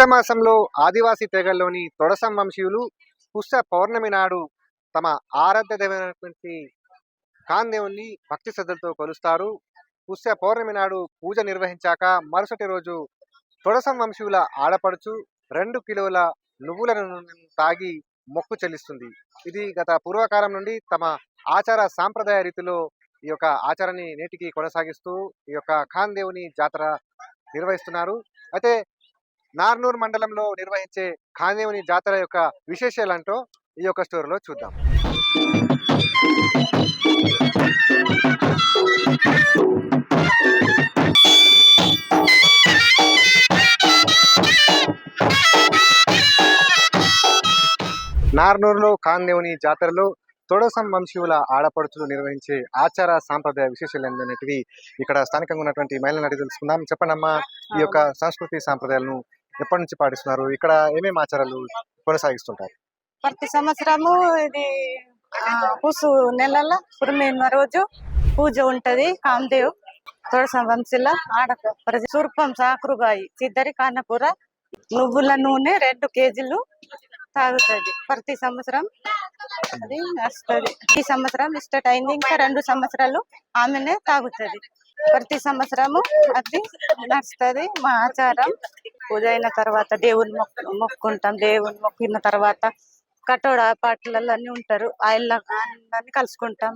పుష్యమాసంలో ఆదివాసీ తెగల్లోని తొడసం వంశీయులు పుష్ప పౌర్ణమి నాడు తమ ఆరాధ్య దైవమైనటువంటి కాందేవుని భక్తి శ్రద్ధలతో కొలుస్తారు. పుష్య పౌర్ణమి నాడు పూజ నిర్వహించాక మరుసటి రోజు తొడసం వంశీయుల ఆడపడుచు రెండు కిలోల నువ్వుల నూనెను తాగి మొక్కు చెల్లిస్తుంది. ఇది గత పూర్వకాలం నుండి తమ ఆచార సాంప్రదాయ రీతిలో ఈ యొక్క ఆచారాన్ని నేటికి కొనసాగిస్తూ ఈ యొక్క ఖాన్ దేవుని జాతర నిర్వహిస్తున్నారు. అయితే నార్నూర్ మండలంలో నిర్వహించే ఖాందేవుని జాతర యొక్క విశేషాలంటో ఈ యొక్క స్టోరీలో చూద్దాం. నార్నూరులో ఖాందేవుని జాతరలో తొడసం వంశీయుల ఆడపడుచులు నిర్వహించే ఆచార సాంప్రదాయ విశేషాలు అనేటివి ఇక్కడ స్థానికంగా ఉన్నటువంటి మహిళలను అడిగి తెలుసుకుందాం. చెప్పండి అమ్మా ఈ యొక్క సంస్కృతి సాంప్రదాయాలను ఎప్పటి నుంచి పాటిస్తున్నారు? ఇక్కడ ఏమేమి ఆచారాలు కొనసాగిస్తుంటారు? ప్రతి సంవత్సరము ఇది ఆ, పూసు నెలల పురమేమ రోజు పూజ ఉంటది. కామదేవ్ తొడసం వంశీల ఆడ ప్రజ సూర్పం సాకురుగాయి సిద్దరి కానపూర నువ్వుల నూనె రెండు కేజీలు తాగుతుంది. ప్రతి సంవత్సరం అది వస్తుంది ఈ సంవత్సరం స్టార్ట్ అయింది. ఇంకా రెండు సంవత్సరాలు ఆమెనే తాగుతుంది. ప్రతి సంవత్సరము అది నడుస్తుంది. మా ఆచారం పూజ అయిన తర్వాత దేవుని మొక్కు మొక్కుంటాం. దేవుని మొక్కిన తర్వాత కటోడా పాటలలో అన్ని ఉంటారు. ఆయన అందరినీ కలుసుకుంటాం.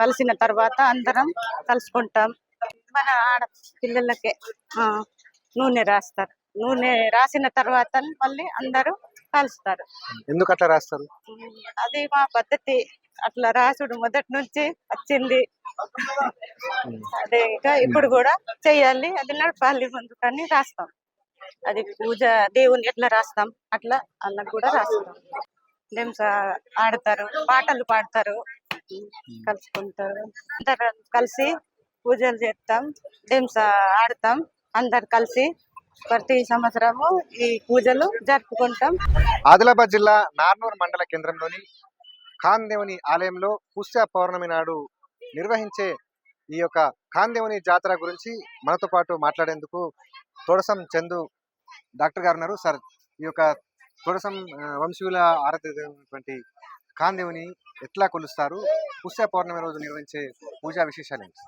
కలిసిన తర్వాత అందరం కలుసుకుంటాం. మన ఆడ పిల్లలకే నూనె రాస్తారు. నూనె రాసిన తర్వాత మళ్ళీ అందరూ కలుస్తారు. ఎందుకు అట్లా రాస్తారు? అది మా పద్ధతి. అట్లా రాసుడు మొదటి నుంచి వచ్చింది. అదే ఇంకా ఇప్పుడు కూడా చెయ్యాలి అది నడపాలి ముందు కానీ రాస్తాం. అది పూజ దేవుని ఎట్లా రాస్తాం అట్లా అలా కూడా రాస్తాం. గేమ్స్ ఆడతారు పాటలు పాడతారు కలుసుకుంటారు. అందరం కలిసి పూజలు చేస్తాం గేమ్స్ ఆడతాం అందరు కలిసి ప్రతి సంవత్సరము ఈ పూజలు జరుపుకుంటాం. ఆదిలాబాద్ జిల్లా నార్నూర్ మండల కేంద్రంలోని ఖాన్ దేవుని ఆలయంలో పుష్య పౌర్ణమి నాడు నిర్వహించే ఈ యొక్క కాందేవుని జాతర గురించి మనతో పాటు మాట్లాడేందుకు తొడసం చందు డాక్టర్ గారు ఉన్నారు. సార్ ఈ యొక్క తొడసం వంశీయుల ఆరాధ్యమైనటువంటి కాందేవుని ఎట్లా కొలుస్తారు? పుష్య పౌర్ణమి రోజు నిర్వహించే పూజా విశేషాలు ఏంటి?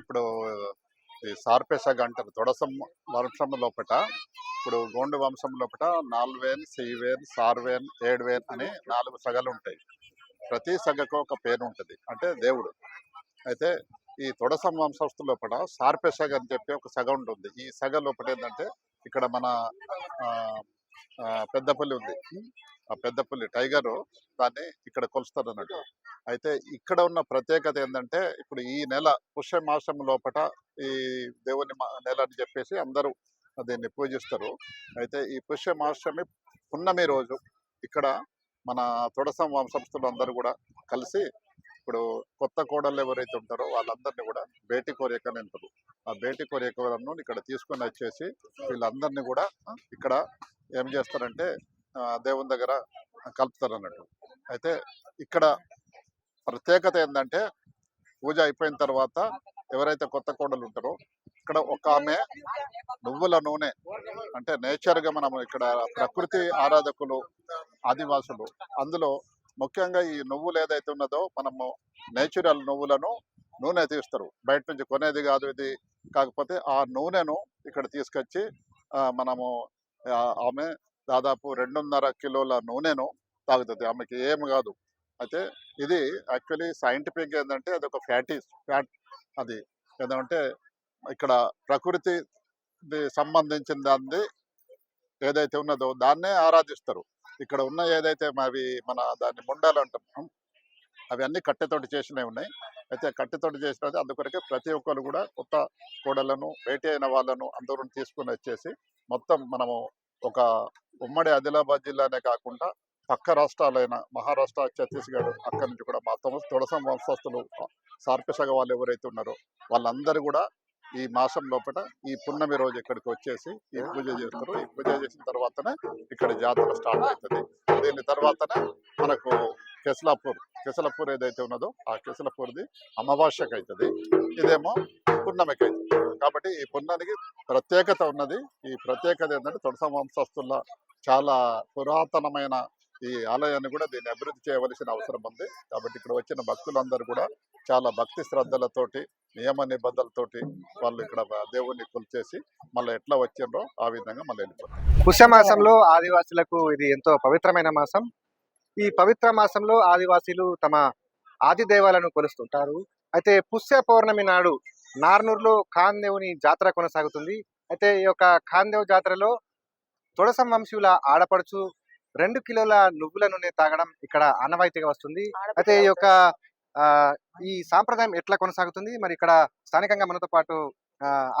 ఇప్పుడు ఈ సార్పేసగ అంటారు తొడసం వంశం లోపట ఇప్పుడు గోండు వంశం లోపట నాలువేన్ సివేన్ సార్వేన్ ఏడువేన్ అని నాలుగు సగలు ఉంటాయి. ప్రతి సగకు ఒక పేరు ఉంటుంది అంటే దేవుడు. అయితే ఈ తొడసం వంశస్థు లోపల సార్పేసగ అని చెప్పి ఒక సగ ఉంటుంది. ఈ సగ లోపల ఏంటంటే ఇక్కడ మన ఆ, ఆ, పెద్దపల్లి ఉంది. ఆ పెద్దపల్లి టైగర్ దాన్ని ఇక్కడ కొలుస్తారు అన్నట్టు అయితే ఇక్కడ ఉన్న ప్రత్యేకత ఏంటంటే ఇప్పుడు ఈ నెల పుష్యమాసం లోపట ఈ దేవుని నెల అని చెప్పేసి అందరూ దీన్ని పూజిస్తారు. అయితే ఈ పుష్యమాసమి పున్నమి రోజు ఇక్కడ మన తొడసం వంశస్థులు అందరూ కూడా కలిసి ఇప్పుడు కొత్త కోడళ్ళు ఎవరైతే ఉంటారో వాళ్ళందరినీ కూడా బేటి కోరిక అని అంటారు ఆ బేటి కోరికలను ఇక్కడ తీసుకొని వచ్చేసి వీళ్ళందరినీ కూడా ఇక్కడ ఏం చేస్తారంటే ఆ, దేవుని దగ్గర కలుపుతారు అన్నట్టు అయితే ఇక్కడ ప్రత్యేకత ఏంటంటే పూజ అయిపోయిన తర్వాత ఎవరైతే కొత్త కోడలు ఉంటారో ఇక్కడ ఒక ఆమె నువ్వుల నూనె అంటే నేచర్గా మనం ఇక్కడ ప్రకృతి ఆరాధకులు ఆదివాసులు. అందులో ముఖ్యంగా ఈ నువ్వులు ఏదైతే ఉన్నదో మనము నేచురల్ నువ్వులను నూనె తీస్తారు. బయట నుంచి కొనేది కాదు ఇది. కాకపోతే ఆ నూనెను ఇక్కడ తీసుకొచ్చి మనము ఆమె దాదాపు రెండున్నర కిలోల నూనెను తాగుతుంది. ఆమెకి ఏం కాదు. అయితే ఇది యాక్చువల్లీ సైంటిఫిక్ ఏంటంటే అది ఒక ఫ్యాటీ ఫ్యాట్ అది ఏంటంటే ఇక్కడ ప్రకృతి సంబంధించిన దాన్ని ఏదైతే ఉన్నదో దాన్నే ఆరాధిస్తారు. ఇక్కడ ఉన్న ఏదైతే మావి మన దాన్ని ముండాలు అంటున్నాం అవి అన్ని కట్టెతోటి చేసినవి ఉన్నాయి. అయితే కట్టెతోటి చేసినది అందుకొరకే ప్రతి ఒక్కరు కూడా కొత్త కోడలను వేటి అయిన వాళ్ళను అందరూ తీసుకుని వచ్చేసి మొత్తం మనము ఒక ఉమ్మడి ఆదిలాబాద్ జిల్లానే కాకుండా పక్క రాష్ట్రాలైన మహారాష్ట్ర ఛత్తీస్గఢ్ అక్కడి నుంచి కూడా మొత్తం తొడసం వంశస్థులు సార్పిసగ వాళ్ళు ఎవరైతే ఉన్నారో వాళ్ళందరూ కూడా ఈ మాసం లోపల ఈ పున్నమి రోజు ఇక్కడికి వచ్చేసి ఈ పూజ చేస్తారు. ఈ పూజ చేసిన తర్వాతనే ఇక్కడ జాతర స్టార్ట్ అవుతుంది. దీని తర్వాతనే మనకు కెస్లాపూర్ కెసలపూర్ ఏదైతే ఉన్నదో ఆ కెసలపూర్ది అమావాస్యకి అవుతుంది. ఇదేమో పున్నమికి అవుతుంది. కాబట్టి ఈ పున్నానికి ప్రత్యేకత ఉన్నది. ఈ ప్రత్యేకత ఏంటంటే తొడస వంశస్థుల చాలా పురాతనమైన ఈ ఆలయాన్ని కూడా దీన్ని అభివృద్ధి చేయవలసిన అవసరం ఉంది. కాబట్టి ఇక్కడ వచ్చిన భక్తులందరూ కూడా చాలా భక్తి శ్రద్ధలతోటి నియమ నిబంధనలతోటి వాళ్ళు ఇక్కడ దేవుణ్ణి కొలిచేసి మళ్ళీ ఎట్లా వచ్చిండ్రో ఆ విధంగా మళ్ళీ వెళ్ళిపోతారు. పుష్యమాసంలో ఆదివాసులకు ఇది ఎంతో పవిత్రమైన మాసం. ఈ పవిత్ర మాసంలో ఆదివాసీలు తమ ఆది దేవాలను కొలుస్తుంటారు. అయితే పుష్య పౌర్ణమి నాడు నార్నూరులో ఖాందేవుని జాతర కొనసాగుతుంది. అయితే ఈ యొక్క ఖాందేవ్ జాతరలో తొడసం వంశీయుల ఆడపడుచు రెండు కిలోల నువ్వుల నూనె తాగడం ఇక్కడ ఆనవాయితీగా వస్తుంది. అయితే ఈ యొక్క ఈ సాంప్రదాయం ఎట్లా కొనసాగుతుంది? మరి ఇక్కడ స్థానికంగా మనతో పాటు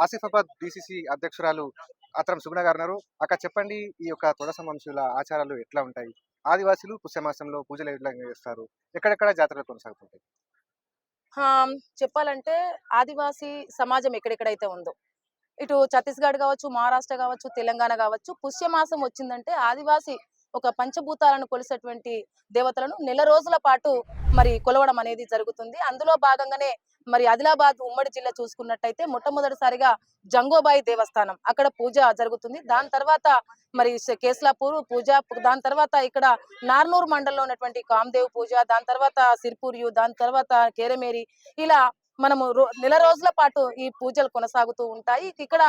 ఆసిఫాబాద్ డిసిసి అధ్యక్షురాలు అతరం సుగుణ గారు ఉన్నారు అక్కడ చెప్పండి ఈ యొక్క తొడసం వంశుల ఆచారాలు ఎట్లా ఉంటాయి? ఆదివాసులు పుష్యమాసంలో పూజలు ఎట్లా చేస్తారు ఎక్కడెక్కడ జాతరలు కొనసాగుతుంటాయి? చెప్పాలంటే ఆదివాసీ సమాజం ఎక్కడెక్కడైతే ఉందో ఇటు ఛత్తీస్గఢ్ కావచ్చు మహారాష్ట్ర కావచ్చు తెలంగాణ కావచ్చు పుష్యమాసం వచ్చిందంటే ఆదివాసి ఒక పంచభూతాలను కొలిసేటువంటి దేవతలను నెల రోజుల పాటు మరి కొలవడం అనేది జరుగుతుంది. అందులో భాగంగానే మరి ఆదిలాబాద్ ఉమ్మడి జిల్లా చూసుకున్నట్టయితే మొట్టమొదటిసారిగా జంగోబాయి దేవస్థానం అక్కడ పూజ జరుగుతుంది. దాని తర్వాత మరి శ- కేస్లాపూర్ పూజ దాని తర్వాత ఇక్కడ నార్నూర్ మండలంలో ఉన్నటువంటి కామదేవ్ పూజ దాని తర్వాత సిర్పూరియు దాని తర్వాత కేరమేరి ఇలా మనము నెల రోజుల పాటు ఈ పూజలు కొనసాగుతూ ఉంటాయి. ఇక్కడ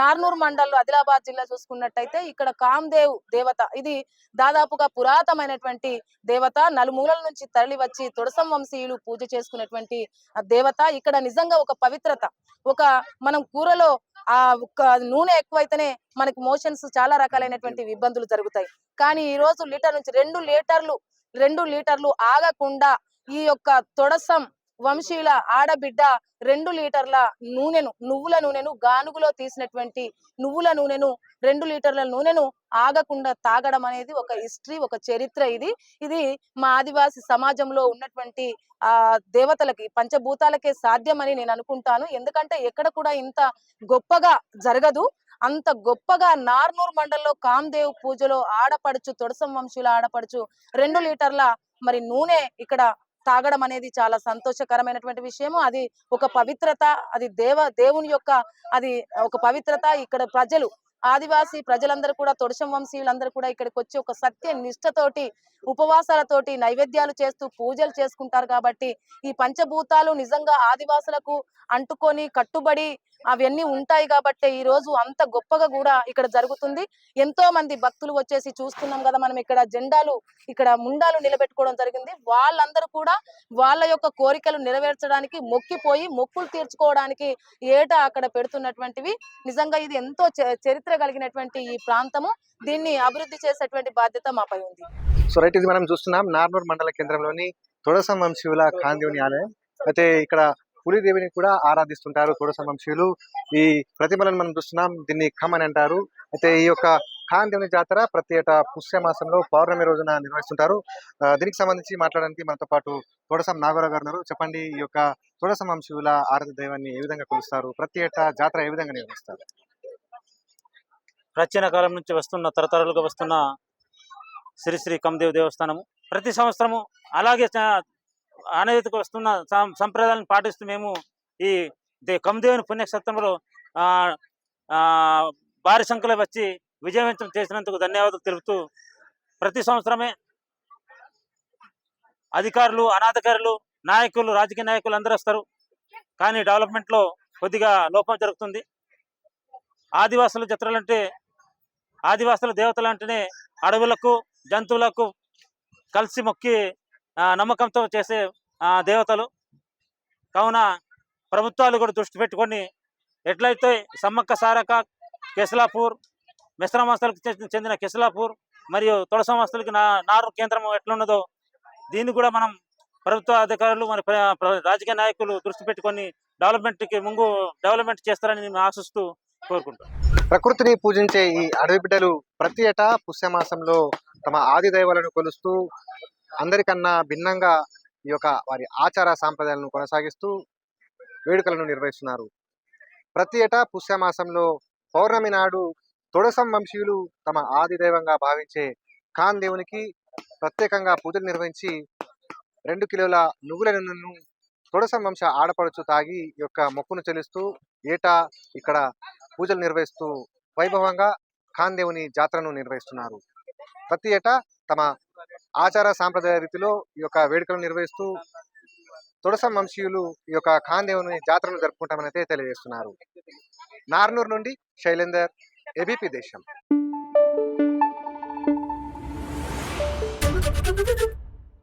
నార్నూర్ మండల్లో ఆదిలాబాద్ జిల్లా చూసుకున్నట్టయితే ఇక్కడ కామ్దేవ్ దేవత ఇది దాదాపుగా పురాతనమైనటువంటి దేవత నలుమూలల నుంచి తరలి వచ్చి తొడసం వంశీయులు పూజ చేసుకునేటువంటి ఆ దేవత. ఇక్కడ నిజంగా ఒక పవిత్రత ఒక మనం కూరలో ఆ ఒక నూనె ఎక్కువైతేనే మనకి మోషన్స్ చాలా రకాలైనటువంటి ఇబ్బందులు జరుగుతాయి. కానీ ఈ రోజు లీటర్ నుంచి రెండు లీటర్లు రెండు లీటర్లు ఆగకుండా ఈ యొక్క తొడసం వంశీయుల ఆడబిడ్డ రెండు లీటర్ల నూనెను నువ్వుల నూనెను గానుగులో తీసినటువంటి నువ్వుల నూనెను రెండు లీటర్ల నూనెను ఆగకుండా తాగడం అనేది ఒక హిస్టరీ ఒక చరిత్ర ఇది. ఇది మా ఆదివాసి సమాజంలో ఉన్నటువంటి ఆ దేవతలకి పంచభూతాలకే సాధ్యమని నేను అనుకుంటాను. ఎందుకంటే ఎక్కడ కూడా ఇంత గొప్పగా జరగదు. అంత గొప్పగా నార్నూర్ మండల్లో కామ్దేవ్ పూజలో ఆడపడుచు తొడసం వంశీల ఆడపడుచు రెండు లీటర్ల మరి నూనె ఇక్కడ తాగడం అనేది చాలా సంతోషకరమైనటువంటి విషయము. అది ఒక పవిత్రత అది దేవ దేవుని యొక్క అది ఒక పవిత్రత ఇక్కడ ప్రజలు ఆదివాసి ప్రజలందరూ కూడా తొడసం వంశీయులందరూ కూడా ఇక్కడికి వచ్చి ఒక సత్య నిష్ఠతోటి ఉపవాసాలతోటి నైవేద్యాలు చేస్తూ పూజలు చేసుకుంటారు కాబట్టి ఈ పంచభూతాలు నిజంగా ఆదివాసులకు అంటుకొని కట్టుబడి అవన్నీ ఉంటాయి కాబట్టి ఈ రోజు అంత గొప్పగా కూడా ఇక్కడ జరుగుతుంది. ఎంతో మంది భక్తులు వచ్చేసి చూస్తున్నాం కదా మనం ఇక్కడ జెండాలు ఇక్కడ ముండాలు నిలబెట్టుకోవడం జరిగింది. వాళ్ళందరూ కూడా వాళ్ళ యొక్క కోరికలు నెరవేర్చడానికి మొక్కిపోయి మొక్కులు తీర్చుకోవడానికి ఏటా అక్కడ పెడుతున్నటువంటివి. నిజంగా ఇది ఎంతో చ- చరిత్ర కలిగినటువంటి ఈ ప్రాంతము. దీన్ని అభివృద్ధి చేసేటువంటి బాధ్యత మాపై ఉంది. సో రైట్ ఇది మనం చూస్తున్నాం. నార్నూర్ మండల కేంద్రంలోని తొడసం శివుల ఖాందేవుని ఆలయం. అయితే ఇక్కడ పులిదేవిని కూడా ఆరాధిస్తుంటారు తొడసం శివులు. ఈ ప్రతిమలను మనం చూస్తున్నాం దీన్ని ఖమ్ అని అంటారు. అయితే ఈ యొక్క ఖాందేవుని జాతర ప్రతి ఏటా పుష్యమాసంలో పౌర్ణమి రోజున నిర్వహిస్తుంటారు. దీనికి సంబంధించి మాట్లాడడానికి మనతో పాటు తొడసం నాగరావు గారు చెప్పండి ఈ యొక్క తోడసంబం శివుల ఆరాధ దైవాన్ని ఏ విధంగా కొలుస్తారు? ప్రతి ఏటా జాతర ఏ విధంగా నిర్వహిస్తారు? ప్రాచీన కాలం నుంచి వస్తున్న తరతరాలుగా వస్తున్న శ్రీ శ్రీ కమదేవ్ దేవస్థానము. ప్రతి సంవత్సరము అలాగే చ- వస్తున్న సం- సంప్రదాయాలను పాటిస్తూ మేము ఈ దే కమదేవుని పుణ్యక్షేత్రంలో ఆ, భారీ సంఖ్యలో వచ్చి విజయవంతం చేసినందుకు ధన్యవాదాలు తెలుపుతూ ప్రతి సంవత్సరమే అధికారులు అనాధికారులు నాయకులు రాజకీయ నాయకులు అందరూ వస్తారు. కానీ డెవలప్మెంట్లో కొద్దిగా లోపం జరుగుతుంది. ఆదివాసుల జత్రలంటే ఆదివాసుల దేవతలు అంటేనే అడవులకు జంతువులకు కలిసి మొక్కి నమ్మకంతో చేసే దేవతలు. కావున ప్రభుత్వాలు కూడా దృష్టి పెట్టుకొని ఎట్లయితే సమ్మక్క సారక కెసలాపూర్ సంస్థలకు చెందిన కెసలాపూర్ మరియు తొడసమాస్తులకి నా నారు కేంద్రం ఎట్లున్నదో దీన్ని కూడా మనం ప్రభుత్వ అధికారులు మన రాజకీయ నాయకులు దృష్టి పెట్టుకొని డెవలప్మెంట్కి ముందు డెవలప్మెంట్ చేస్తారని మేము ఆశిస్తూ కోరుకుంటాం ప్రకృతిని పూజించే ఈ అడవి బిడ్డలు ప్రతి ఏటా పుష్యమాసంలో తమ ఆది దైవాలను కొలుస్తూ అందరికన్నా భిన్నంగా ఈ యొక్క వారి ఆచార సాంప్రదాయాలను కొనసాగిస్తూ వేడుకలను నిర్వహిస్తున్నారు. ప్రతి ఏటా పుష్యమాసంలో పౌర్ణమి నాడు తొడసం వంశీయులు తమ ఆది దైవంగా భావించే ఖాన్ దేవునికి ప్రత్యేకంగా పూజలు నిర్వహించి రెండు కిలోల నువ్వుల నూనెను తొడసం వంశ ఆడపడుచు తాగి యొక్క మొక్కును చెల్లిస్తూ ఏటా ఇక్కడ పూజలు నిర్వహిస్తూ వైభవంగా ఖాన్ దేవుని జాతరను నిర్వహిస్తున్నారు. ప్రతి ఏటా తమ ఆచార సాంప్రదాయ రీతిలో ఈ యొక్క వేడుకలు నిర్వహిస్తూ తొడసం వంశీయులు ఈ యొక్క ఖాందేవుని జాతరను జరుపుకుంటామని అయితే తెలియజేస్తున్నారు. నార్నూరు నుండి శైలేందర్ ఏబీపీ దేశం.